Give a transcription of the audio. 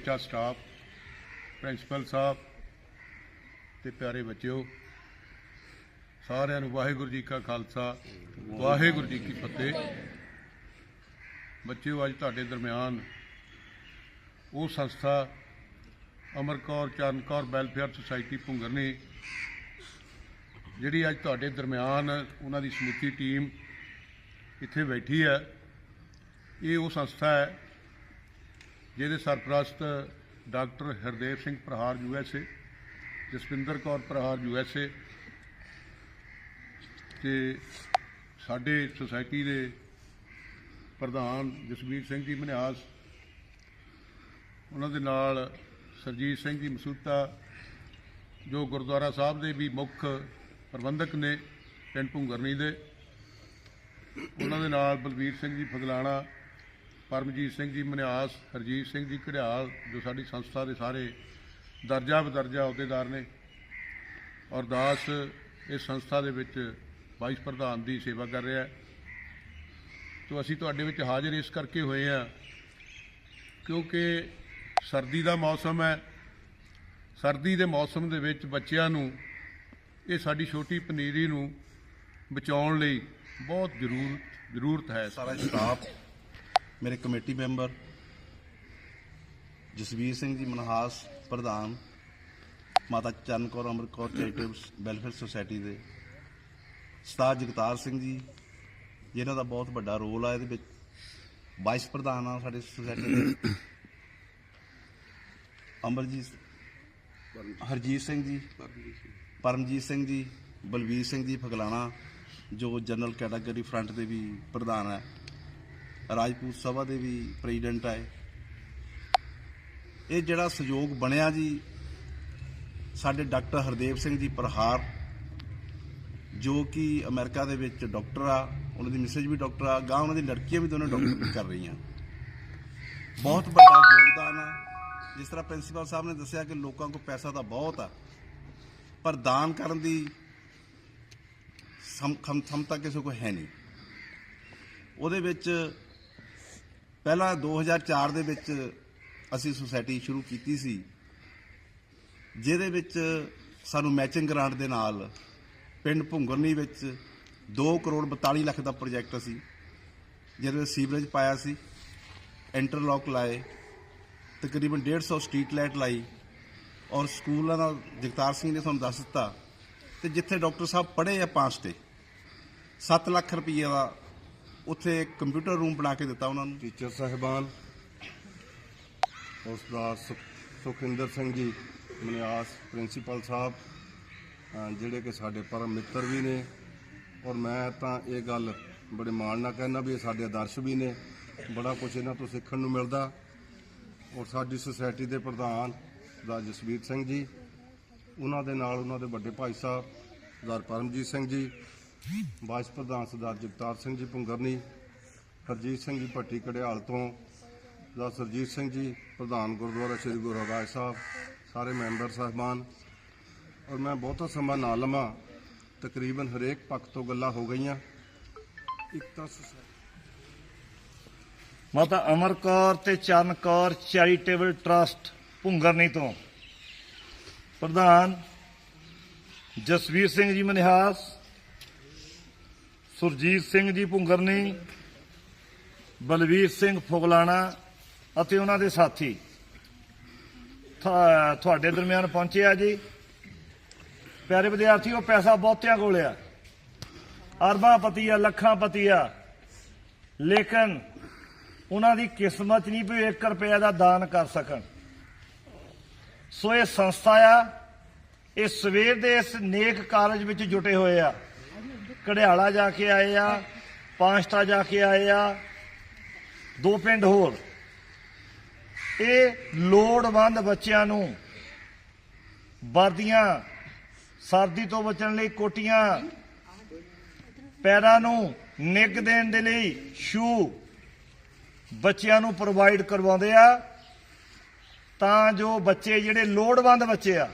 Staff principal ਸਾਹਿਬ ਤੇ ਪਿਆਰੇ ਬੱਚਿਓ, ਸਾਰਿਆਂ ਨੂੰ ਵਾਹਿਗੁਰੂ ਜੀ ਕਾ ਖਾਲਸਾ, ਵਾਹਿਗੁਰੂ ਜੀ ਕੀ ਫਤਿਹ। ਬੱਚਿਓ, ਅੱਜ ਤੁਹਾਡੇ ਦਰਮਿਆਨ ਉਹ ਸੰਸਥਾ ਅਮਰ ਕੌਰ, ਚਰਨ ਕੌਰ ਵੈਲਫੇਅਰ ਸੁਸਾਇਟੀ ਭੁੰਗਰ ਨੇ, ਜਿਹੜੀ ਅੱਜ ਤੁਹਾਡੇ ਦਰਮਿਆਨ ਉਹਨਾਂ ਦੀ ਸਮੁੱਚੀ ਟੀਮ ਇੱਥੇ ਬੈਠੀ ਹੈ। ਇਹ ਉਹ ਸੰਸਥਾ ਹੈ ਜਿਹਦੇ ਸਰਪ੍ਰਸਤ doctor Hardev Singh Prahar U S A, Jaswinder Kaur Prahar U S A ਤੇ ਸਾਡੇ ਸੁਸਾਇਟੀ ਦੇ ਪ੍ਰਧਾਨ ਜਸਵੀਰ ਸਿੰਘ ਜੀ ਮਨਿਆਸ, ਉਹਨਾਂ ਦੇ ਨਾਲ ਸਰਜੀਤ ਸਿੰਘ ਜੀ ਮਸੂਤਾ, ਜੋ ਗੁਰਦੁਆਰਾ ਸਾਹਿਬ ਦੇ ਵੀ ਮੁੱਖ ਪ੍ਰਬੰਧਕ ਨੇ, ਪਿੰਡ ਭੁੰਗਰਨੀ ਦੇ, ਉਹਨਾਂ ਦੇ ਨਾਲ ਬਲਵੀਰ ਸਿੰਘ ਜੀ ਫਗਲਾਣਾ ਪਰਮਜੀਤ ਸਿੰਘ ਜੀ ਮਨਿਆਸ, ਹਰਜੀਤ ਸਿੰਘ ਜੀ ਘੜਿਆਲ, ਜੋ ਸਾਡੀ ਸੰਸਥਾ ਦੇ ਸਾਰੇ ਦਰਜਾ ਬਦਰਜਾ ਅਹੁਦੇਦਾਰ ਨੇ ਔਰ ਦਾਸ ਇਸ ਸੰਸਥਾ ਦੇ ਵਿੱਚ ਵਾਈਸ ਪ੍ਰਧਾਨ ਦੀ ਸੇਵਾ ਕਰ ਰਿਹਾ ਹੈ। ਤੋ ਅਸੀਂ ਤੁਹਾਡੇ ਵਿੱਚ ਹਾਜ਼ਰ ਇਸ ਕਰਕੇ ਹੋਏ ਆ ਕਿਉਂਕਿ ਸਰਦੀ ਦਾ ਮੌਸਮ ਹੈ। ਸਰਦੀ ਦੇ ਮੌਸਮ ਦੇ ਵਿੱਚ ਬੱਚਿਆਂ ਨੂੰ, ਇਹ ਸਾਡੀ ਛੋਟੀ ਪਨੀਰੀ ਨੂੰ ਬਚਾਉਣ ਲਈ ਬਹੁਤ ਜ਼ਰੂਰ, ਜ਼ਰੂਰਤ ਹੈ। ਸਾਰਾ ਸਟਾਫ ਮੇਰੇ ਕਮੇਟੀ ਮੈਂਬਰ ਜਸਵੀਰ ਸਿੰਘ ਜੀ ਮਨਹਾਸ ਪ੍ਰਧਾਨ, Mata Charan Kaur Amar Kaur charitable welfare society ਦੇ ਉਸਤਾਦ ਜਗਤਾਰ ਸਿੰਘ ਜੀ, ਜਿਨ੍ਹਾਂ ਦਾ ਬਹੁਤ ਵੱਡਾ ਰੋਲ ਆ ਇਹਦੇ ਵਿੱਚ। ਵਾਈਸ ਪ੍ਰਧਾਨ ਆ ਸਾਡੇ ਸੁਸਾਇਟੀ ਦੇ। ਅਮਰਜੀਤ ਹਰਜੀਤ ਸਿੰਘ ਜੀ, ਪਰਮਜੀਤ ਸਿੰਘ ਜੀ, ਬਲਵੀਰ ਸਿੰਘ ਜੀ ਫਗਲਾਣਾ, ਜੋ ਜਨਰਲ ਕੈਟਾਗਰੀ ਫਰੰਟ ਦੇ ਵੀ ਪ੍ਰਧਾਨ ਹੈ ਰਾਜਪੂਤ ਸਭਾ ਦੇ ਵੀ ਪ੍ਰੈਜ਼ੀਡੈਂਟ ਆਏ। ਇਹ ਜਿਹੜਾ ਸਹਿਯੋਗ ਬਣਿਆ ਜੀ, ਸਾਡੇ ਡਾਕਟਰ ਹਰਦੇਵ ਸਿੰਘ ਜੀ ਪ੍ਰਹਾਰ, ਜੋ ਕਿ ਅਮਰੀਕਾ ਦੇ ਵਿੱਚ ਡਾਕਟਰ ਆ, ਉਹਨਾਂ ਦੀ ਮਿਸੇਜ ਵੀ ਡਾਕਟਰ ਆ ਗਾਂ ਉਹਨਾਂ ਦੀ ਲੜਕੀਆਂ ਵੀ ਦੋਨੋਂ ਡਾਕਟਰ ਕਰ ਰਹੀਆਂ। ਬਹੁਤ ਵੱਡਾ ਯੋਗਦਾਨ ਆ। ਜਿਸ ਤਰ੍ਹਾਂ ਪ੍ਰਿੰਸੀਪਲ ਸਾਹਿਬ ਨੇ ਦੱਸਿਆ ਕਿ ਲੋਕਾਂ ਕੋਲ ਪੈਸਾ ਤਾਂ ਬਹੁਤ ਆ, ਪਰ ਦਾਨ ਕਰਨ ਦੀ ਸਮ, ਖਮ- ਕਿਸੇ ਕੋਲ ਹੈ ਨਹੀਂ। ਉਹਦੇ ਵਿੱਚ ਪਹਿਲਾਂ 2004 ਦੇ ਵਿੱਚ ਅਸੀਂ ਸੁਸਾਇਟੀ ਸ਼ੁਰੂ ਕੀਤੀ ਸੀ, ਜਿਹਦੇ ਵਿੱਚ ਸਾਨੂੰ ਮੈਚਿੰਗ ਗ੍ਰਾਂਟ ਦੇ ਨਾਲ ਪਿੰਡ ਭੁੰਗਰਨੀ ਵਿੱਚ 2 ਕਰੋੜ 42 ਲੱਖ ਦਾ ਪ੍ਰੋਜੈਕਟ ਸੀ ਜਿਹਦੇ ਵਿੱਚ ਸੀਵਰੇਜ ਪਾਇਆ ਸੀ, ਇੰਟਰਲੌਕ ਲਾਏ, ਤਕਰੀਬਨ 150 ਸਟਰੀਟ ਲਾਈਟ ਲਾਈ, ਔਰ ਸਕੂਲਾਂ ਦਾ ਜਗਤਾਰ ਸਿੰਘ ਨੇ ਤੁਹਾਨੂੰ ਦੱਸ ਦਿੱਤਾ, ਤੇ ਜਿੱਥੇ ਡਾਕਟਰ ਸਾਹਿਬ ਪੜ੍ਹੇ ਆ ਪਾਸ ਤੇ 7 ਲੱਖ ਰੁਪਏ ਦਾ ਉੱਥੇ ਇੱਕ ਕੰਪਿਊਟਰ ਰੂਮ ਬਣਾ ਕੇ ਦਿੱਤਾ ਉਹਨਾਂ ਨੂੰ। ਟੀਚਰ ਸਾਹਿਬਾਨ, ਉਸ ਦਾ ਸੁ- ਸੁਖਿੰਦਰ ਸਿੰਘ ਜੀ, ਮਨਿਆਸ ਪ੍ਰਿੰਸੀਪਲ ਸਾਹਿਬ ਜਿਹੜੇ ਕਿ ਸਾਡੇ ਪਰਮ ਮਿੱਤਰ ਵੀ ਨੇ। ਔਰ ਮੈਂ ਤਾਂ ਇਹ ਗੱਲ ਬੜੇ ਮਾਣ ਨਾਲ ਕਹਿਣਾ ਵੀ ਇਹ ਸਾਡੇ ਆਦਰਸ਼ ਵੀ ਨੇ। ਬੜਾ ਕੁਝ ਇਹਨਾਂ ਤੋਂ ਸਿੱਖਣ ਨੂੰ ਮਿਲਦਾ। ਔਰ ਸਾਡੀ ਸੁਸਾਇਟੀ ਦੇ ਪ੍ਰਧਾਨ ਦਾ ਜਸਵੀਰ ਸਿੰਘ ਜੀ, ਉਹਨਾਂ ਦੇ ਨਾਲ ਉਹਨਾਂ ਦੇ ਵੱਡੇ ਭਾਈ ਸਾਹਿਬ, ਸਰਦਾਰ ਪਰਮਜੀਤ ਸਿੰਘ ਜੀ ਵਾਈਸ ਪ੍ਰਧਾਨ ਸਰਦਾਰ ਜਗਤਾਰ ਸਿੰਘ ਜੀ ਭੁੰਗਰਨੀ, ਹਰਜੀਤ ਸਿੰਘ ਜੀ ਭੱਟੀ ਕੜਿਆਲ ਤੋਂ, ਦਾ ਸਰਜੀਤ ਸਿੰਘ ਜੀ ਪ੍ਰਧਾਨ ਗੁਰਦੁਆਰਾ ਸ੍ਰੀ ਗੁਰੂ ਹਰਰਾਜ ਸਾਹਿਬ, ਸਾਰੇ ਮੈਂਬਰ ਸਾਹਿਬਾਨ। ਔਰ ਮੈਂ ਬਹੁਤਾ ਸਮਾਂ ਨਾ ਲਵਾਂ, ਤਕਰੀਬਨ ਹਰੇਕ ਪੱਖ ਤੋਂ ਗੱਲਾਂ ਹੋ ਗਈਆਂ। ਇੱਕ ਤਾਂ ਮਾਤਾ ਅਮਰ ਕੌਰ ਤੇ ਚਰਨ ਕੌਰ ਚੈਰੀਟੇਬਲ ਟਰਸਟ ਭੁੰਗਰਨੀ ਤੋਂ। ਪ੍ਰਧਾਨ ਜਸਵੀਰ ਸਿੰਘ ਜੀ ਮਨਿਹਾਸ ਸੁਰਜੀਤ ਸਿੰਘ ਜੀ ਭੁੰਗਰਨੀ, ਬਲਵੀਰ ਸਿੰਘ ਫੁਗਲਾਣਾ ਅਤੇ ਉਹਨਾਂ ਦੇ ਸਾਥੀ ਥਾ- ਤੁਹਾਡੇ ਦਰਮਿਆਨ ਪਹੁੰਚੇ ਆ ਜੀ। ਪਿਆਰੇ ਵਿਦਿਆਰਥੀ ਉਹ ਪੈਸਾ ਬਹੁਤਿਆਂ ਕੋਲ ਆ। ਅਰਬਾਂ ਪਤੀ ਆ ਲੱਖਾਂ ਪਤੀ ਆ ਲੇਕਿਨ ਉਹਨਾਂ ਦੀ ਕਿਸਮਤ ਨਹੀਂ ਵੀ 1 ਰੁਪਏ ਦਾ ਦਾਨ ਕਰ ਸਕਣ। ਸੋ ਇਹ ਸੰਸਥਾ ਆ। ਇਹ ਸਵੇਰ ਦੇ ਇਸ ਨੇਕ ਕਾਰਜ ਵਿੱਚ ਜੁਟੇ ਹੋਏ ਆ। ਕੜਿਆਲਾ ਜਾ ਕੇ ਆਏ ਆ ਪਾਸਟਾ ਜਾ ਕੇ ਆਏ ਆ, ਦੋ ਪਿੰਡ ਹੋਰ। ਇਹ ਲੋੜਵੰਦ ਬੱਚਿਆਂ ਨੂੰ ਵਰਦੀਆਂ, ਸਰਦੀ ਤੋਂ ਬਚਣ ਲਈ ਕੋਟੀਆਂ ਪੈਰਾਂ ਨੂੰ ਨਿੱਘ ਦੇਣ ਦੇ ਲਈ ਸ਼ੂ ਬੱਚਿਆਂ ਨੂੰ ਪ੍ਰੋਵਾਈਡ ਕਰਵਾਉਂਦੇ ਆ, ਤਾਂ ਜੋ ਬੱਚੇ ਜਿਹੜੇ ਲੋੜਵੰਦ ਬੱਚੇ ਆ